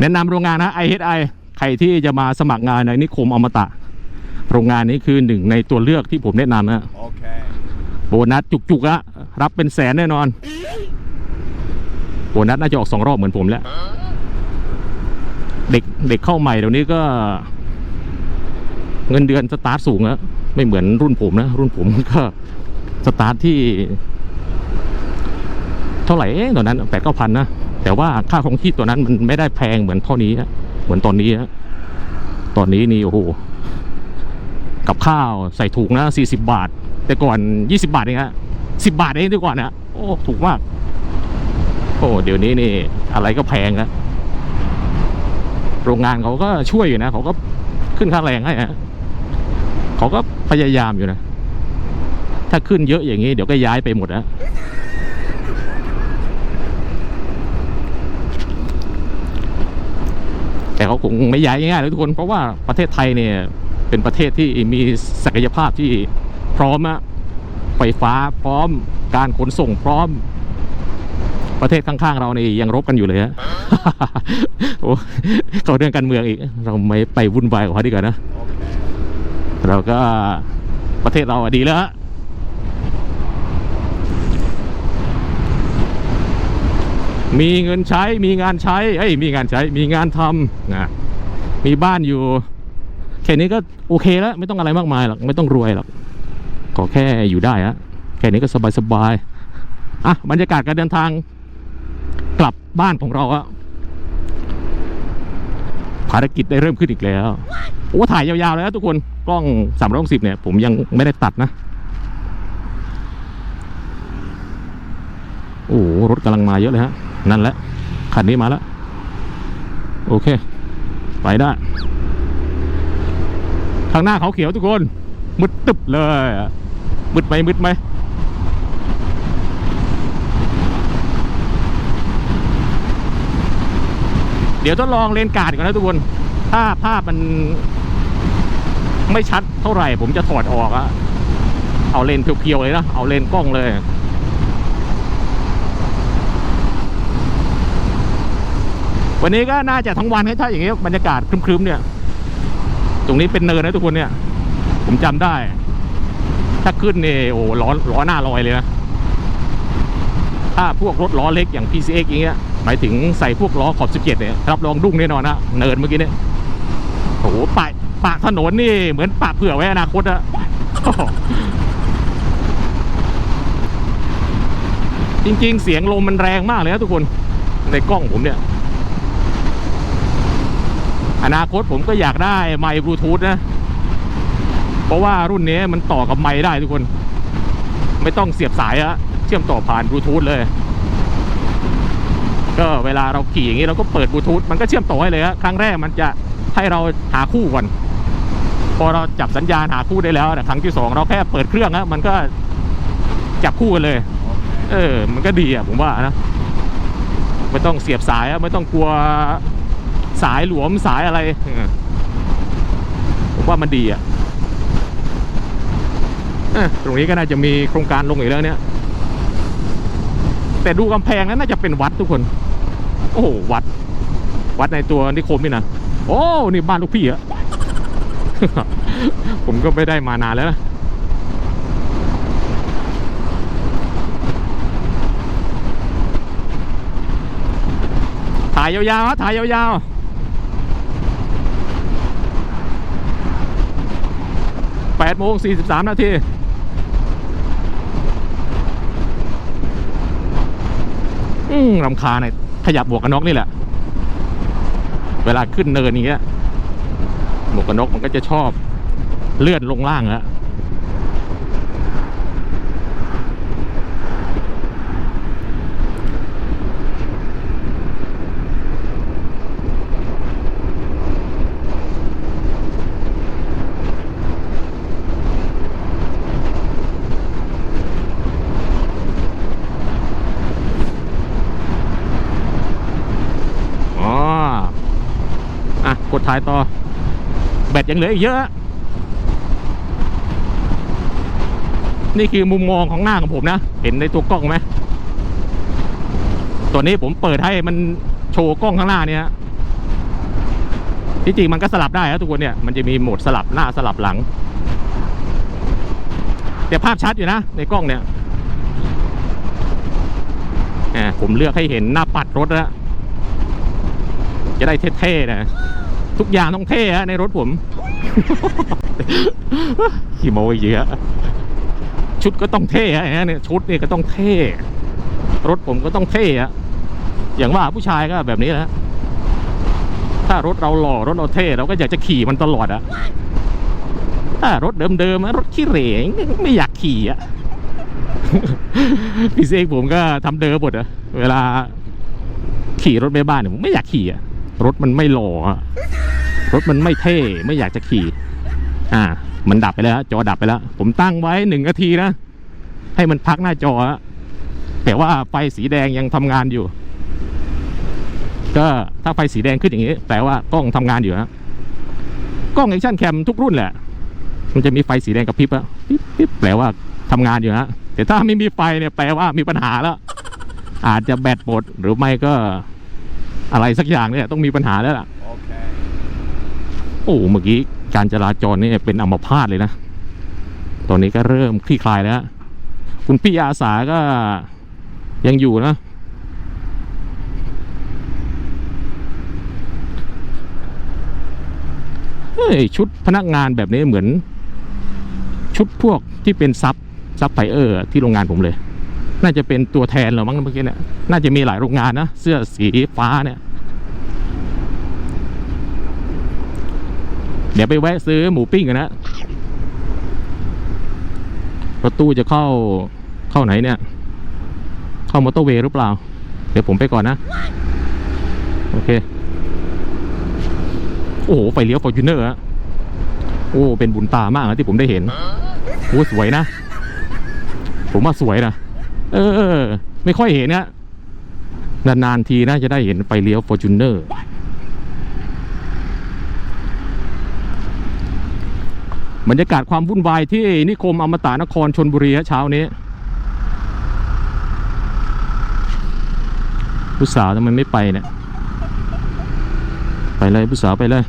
แนะนำโรงงานนะ IHI ใครที่จะมาสมัครงานในนิคมอมตะ โรงงานนี้คือหนึ่งในตัวเลือกที่ผมแนะนำนะ Okay. โบนัสจุกๆอะรับเป็นแสนแน่นอน โบนัสน่าจะออกสองรอบเหมือนผมแล้ว เด็กเด็กเข้าใหม่เดี๋ยวนี้ก็ เงินเดือนสตาร์ทสูงอะไม่เหมือนรุ่นผมนะ รุ่นผมก็สตาร์ทที่ เท่าไหร่เองตอนนั้นแปดเก้าพันนะ แต่ว่าค่าของชีพตัวนั้นมันไม่ได้แพงเหมือนเท่านี้อะเหมือนตอนนี้ฮะตอนนี้นี่โอ้โหกับข้าวใส่ถุงนะสี่สิบาท แต่ก่อนยี่สิบาทเองฮะสิบาทเองดีกว่านะโอ้ถูกมาก โอ้เดี๋ยวนี้นี่ อะไรก็แพงนะโรงงานเขาก็ช่วยอยู่นะเขาก็ขึ้นค่าแรงให้ฮะเขาก็พยายามอยู่นะ ถ้าขึ้นเยอะอย่างนี้ เดี๋ยวก็ย้ายไปหมดนะ แต่เขา คงไม่ย้ายง่ายๆเลยทุกคน เพราะว่าประเทศไทยเนี่ยเป็นประเทศที่มีศักยภาพที่พร้อมอะไฟฟ้าพร้อมการขนส่งพร้อม ประเทศข้างๆ เรานี่ยังรบกันอยู่เลยฮะโอ้เขาเรื่องการเมืองอีก เราไม่ไปวุ่นวายกับเขาดีกว่านะเราก็ประเทศเราดีแล้วฮะ มีเงินใช้มีงานใช้เอ้ยมีงานใช้มีงานทำนะมีบ้านอยู่แค่นี้ก็โอเคแล้ว ไม่ต้องอะไรมากมายหรอกไม่ต้องรวยหรอกขอแค่อยู่ได้ฮะแค่นี้ก็สบายสบายๆอะบรรยากาศการเดินทาง กลับบ้านของเราอะภารกิจได้เริ่มขึ้นอีกแล้วโอ้ถ่ายยาวๆเลยนะทุกคนกล้องสามร้อยสิบเนี่ย ผมยังไม่ได้ตัดนะโอ้รถกำลังมาเยอะเลยฮะ นั่นแหละคันนี้มาแล้ว โอเค ไปได้ข้างหน้าเขาเขียวทุกคน มืดตึบเลย มืดไหมมืดไหมเดี๋ยวทดลองเลนการ์ดก่อนนะทุกคน ถ้าภาพมันไม่ชัดเท่าไหร่ ผมจะถอดออกอะเอาเลนเพียวๆเลยนะ เอาเลนกล้องเลย วันนี้ก็น่าจะทั้งวันให้ถ้าอย่างเงี้ยบรรยากาศครึ้มๆเนี่ย ตรงนี้เป็นเนินนะทุกคนเนี่ย ผมจำได้ ถ้าขึ้นเนี่ยโอ้ล้อล้อหน้าลอยเลยนะถ้าพวกรถล้อเล็กอย่าง PCX อย่างเงี้ยหมายถึงใส่พวกล้อขอบ 17 เนี่ยรับรองดุ้งแน่นอนนะเนินเมื่อกี้เนี่ยโอ้โหปะปากถนนนี่เหมือนปากเผื่อไว้อนาคตอะจริงๆ เสียงลมมันแรงมากเลยนะทุกคนในกล้องผมเนี่ย อนาคตผมก็อยากได้ไมค์บลูทูธนะ เพราะว่ารุ่นนี้มันต่อกับไมค์ได้ทุกคน ไม่ต้องเสียบสายอะเชื่อมต่อผ่านบลูทูธเลย ก็เวลาเราขี่อย่างนี้เราก็เปิดบลูทูธมันก็เชื่อมต่อให้เลยฮะครั้งแรกมันจะให้เราหาคู่ก่อนพอเราจับสัญญาณหาคู่ได้แล้วนะครั้งที่สองเราแค่เปิดเครื่องนะมันก็จับคู่กันเลย Okay. เออ มันก็ดีอะผมว่านะไม่ต้องเสียบสายไม่ต้องกลัว สายหลวมสายอะไรเออผมว่ามันดีอะเอ้อตรงนี้ก็น่าจะมีโครงการลงอีกแล้วเนี่ย แต่ดูกำแพงนั้นน่าจะเป็นวัดทุกคน โอ้โหวัด วัดในตัวนิคมนี่นะโอ้นี่บ้านลูกพี่อะผมก็ไม่ได้มานานแล้วนะถ่ายยาวๆฮะถ่ายยาวๆ แปดโมงสี่สิบสามนาทีอืมรำคาญเลยขยับหมวกกันน็อกนี่แหละ เวลาขึ้นเนินอย่างเงี้ยหมวกกันน็อกมันก็จะชอบเลื่อนลงล่างอะอ๋อ อะ กดถ่ายต่อ แบตยังเหลืออีกเยอะ นี่คือมุมมองของหน้าของผมนะ เห็นในตัวกล้องไหมตัวนี้ผมเปิดให้มันโชว์กล้องข้างหน้าเนี่ยที่จริงมันก็สลับได้ครับทุกคนเนี่ยมันจะมีโหมดสลับหน้าสลับหลังแต่ภาพชัดอยู่นะ ในกล้องเนี่ยผมเลือกให้เห็นหน้าปัดรถแล้วจะได้เท่ๆนะ ทุกอย่างต้องเท่ฮะในรถผมขี่โมยเยอะชุดก็ต้องเท่ฮะเนี่ยชุดนี่ก็ต้องเท่รถผมก็ต้องเท่อะอย่างว่าผู้ชายก็แบบนี้แหละถ้ารถเราหล่อรถเราเท่เราก็อยากจะขี่มันตลอดอะถ้ารถเดิมๆรถขี้เหร่ไม่อยากขี่อะพี่เซกผมก็ทำเดิมหมดอะเวลาขี่รถแม่บ้านเนี่ยผมไม่อยากขี่อะรถมันไม่หล่ออะ รถมันไม่เท่ไม่อยากจะขี่อ่า มันดับไปแล้วจอดับไปแล้ว ผมตั้งไว้หนึ่งนาทีนะ ให้มันพักหน้าจอแต่ว่าไฟสีแดงยังทำงานอยู่ ก็ถ้าไฟสีแดงขึ้นอย่างนี้แปลว่ากล้องทำงานอยู่ฮะกล้องแอคชั่นแคมทุกรุ่นแหละ มันจะมีไฟสีแดงกับพริบอะปิ๊บปิ๊บแปลว่าทำงานอยู่ฮะแต่ถ้าไม่มีไฟเนี่ยแปลว่ามีปัญหาแล้ว อาจจะแบตหมดหรือไม่ก็อะไรสักอย่างเนี่ยต้องมีปัญหาแล้วล่ะ โอ้เมื่อกี้การจราจรนี่เป็นอัมพาตเลยนะ ตอนนี้ก็เริ่มคลี่คลายแล้ว คุณพี่อาสาก็ยังอยู่นะเฮ้ยชุดพนักงานแบบนี้เหมือน ชุดพวกที่เป็นซับซับไฟเออร์ที่โรงงานผมเลย น่าจะเป็นตัวแทนเหรอมั้งเมื่อกี้เนี่ย น่าจะมีหลายโรงงานนะ เสื้อสีฟ้าเนี่ย เดี๋ยวไปแวะซื้อหมูปิ้งกันนะรถตู้จะเข้าเข้าไหนเนี่ย เข้ามอเตอร์เวย์หรือเปล่า เดี๋ยวผมไปก่อนนะ โอเค โอ้โห ไฟเลี้ยวฟอร์จูเนอร์อะโอ้ เป็นบุญตามากนะที่ผมได้เห็น โอ้ สวยนะ ผมว่าสวยนะ เออ ไม่ค่อยเห็นนะนานๆทีน่าจะได้เห็นไฟเลี้ยวฟอร์จูเนอร์ บรรยากาศความวุ่นวายที่นิคมอมตะนครชนบุรีฮะเช้านี้ผู้สาวทำไมไม่ไปเนี่ย ไปเลยผู้สาวไปเลย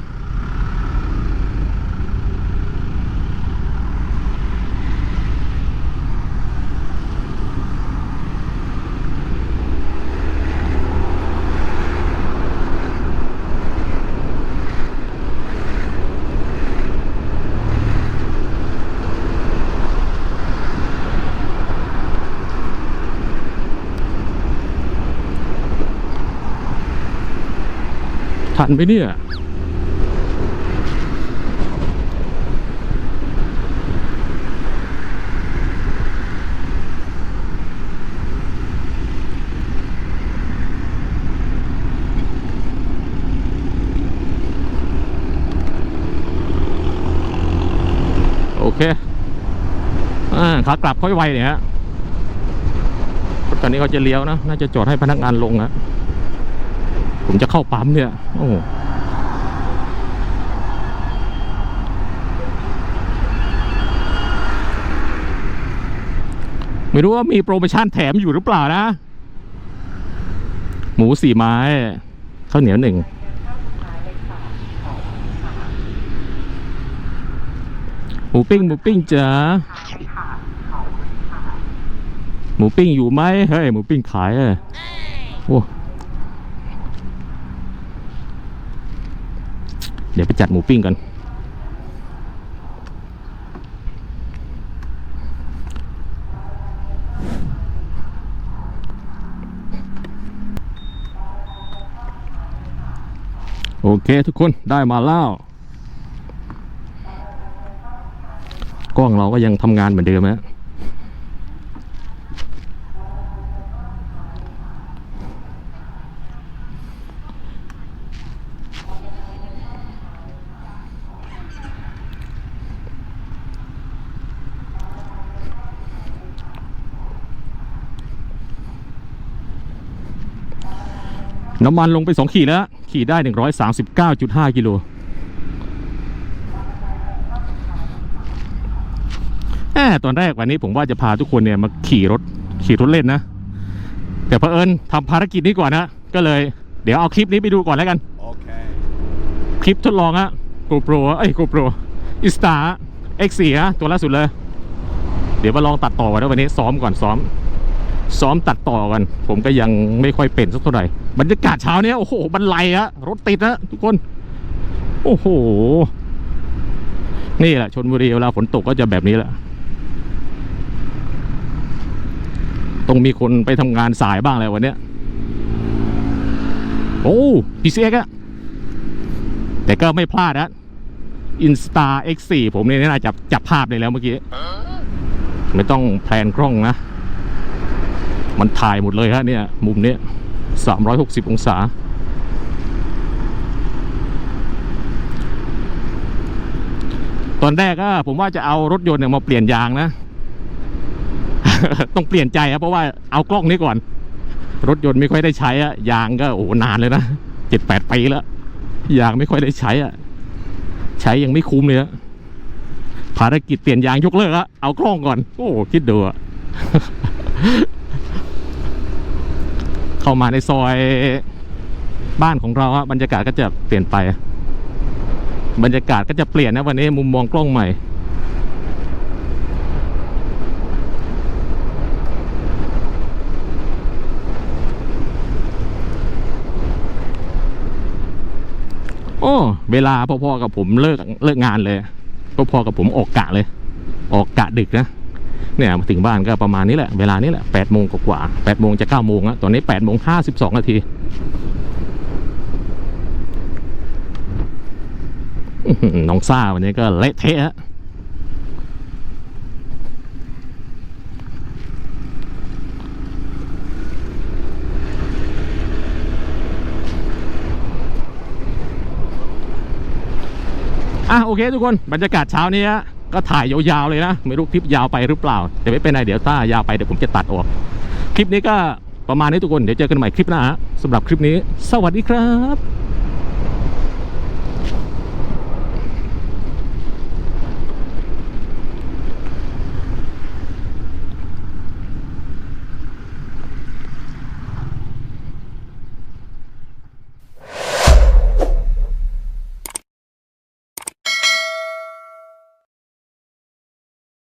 ทันไหมเนี่ย โอเคขากลับค่อยไวเนี่ยฮะรถคันนี้เขาจะเลี้ยวนะ น่าจะจอดให้พนักงานลงอะ ผมจะเข้าปั๊มเนี่ย โอ้ไม่รู้ว่ามีโปรโมชั่นแถมอยู่หรือเปล่านะ หมูสี่ไม้ข้าวเหนียวหนึ่งหมูปิ้งหมูปิ้งจ๋าหมูปิ้งอยู่ไหมเฮ้ยหมูปิ้งขายเออโอ้ เดี๋ยวไปจัดหมูปิ้งกัน โอเคทุกคนได้มาแล้วกล้องเราก็ยังทำงานเหมือนเดิมฮะ น้ำมันลงไป 2 ขีดแล้ว ขีดได้ 139.5 กิโลแหมตอนแรกวันนี้ผมว่าจะพาทุกคนเนี่ยมาขี่รถขี่รถเล่นนะ แต่เผอิญทำภารกิจนี้ก่อนนะก็เลยเดี๋ยวเอาคลิปนี้ไปดูก่อนแล้วกัน Okay. คลิปทดลองอะ GoPro เอ้ย GoPro i s t a X4 อะตัวล่าสุดเลย เดี๋ยวมาลองตัดต่อกันนะวันนี้ซ้อมก่อนซ้อม ซ้อมตัดต่อกัน ผมก็ยังไม่ค่อยเป็นสักเท่าไหร่บรรยากาศเช้าเนี้ยโอ้โหบรรลัยอะรถติดนะทุกคน โอ้โห นี่แหละชนบุรีเวลาฝนตกก็จะแบบนี้แหละต้องมีคนไปทำงานสายบ้างเลยวันเนี้ยโอ้ PCX อะแต่ก็ไม่พลาดนะ Insta X4 ผมเนี่ยน่าจะจับภาพได้แล้วเมื่อกี้ ไม่ต้องแพลนกล้องนะ มันถ่ายหมดเลยฮะเนี่ย มุมเนี้ย360องศา ตอนแรกก็ผมว่าจะเอารถยนต์เนี่ยมาเปลี่ยนยางนะ ต้องเปลี่ยนใจครับเพราะว่าเอากล้องนี้ก่อน รถยนต์ไม่ค่อยได้ใช้อะยางก็โอ้โหนานเลยนะเจ็ดแปดปีแล้วยางไม่ค่อยได้ใช้อะใช้ยังไม่คุ้มเลยอะภารกิจเปลี่ยนยางยกเลิกอะเอากล้องก่อน โอ้คิดดูอะ เข้ามาในซอยบ้านของเราอะบรรยากาศก็จะเปลี่ยนไป บรรยากาศก็จะเปลี่ยนนะวันนี้มุมมองกล้องใหม่ โอ้ เวลาพอๆกับผมเลิกเลิกงานเลยพอๆกับผมออกกะเลย ออกกะดึกนะ เนี่ยมาถึงบ้านก็ประมาณนี้แหละ เวลานี้แหละแปดโมงกว่าแปดโมงจะเก้าโมงอะตอนนี้แปดโมงห้าสิบสองนาทีน้องซ่าวันนี้ก็เละเทะฮะอะโอเคทุกคนบรรยากาศเช้านี้ฮะ ก็ถ่ายยาวๆเลยนะ ไม่รู้คลิปยาวไปหรือเปล่าแต่ไม่เป็นไรเดี๋ยวถ้ายาวไปเดี๋ยวผมจะตัดออกคลิปนี้ก็ประมาณนี้ทุกคนเดี๋ยวเจอกันใหม่คลิปหน้าฮะสำหรับคลิปนี้ สวัสดีครับ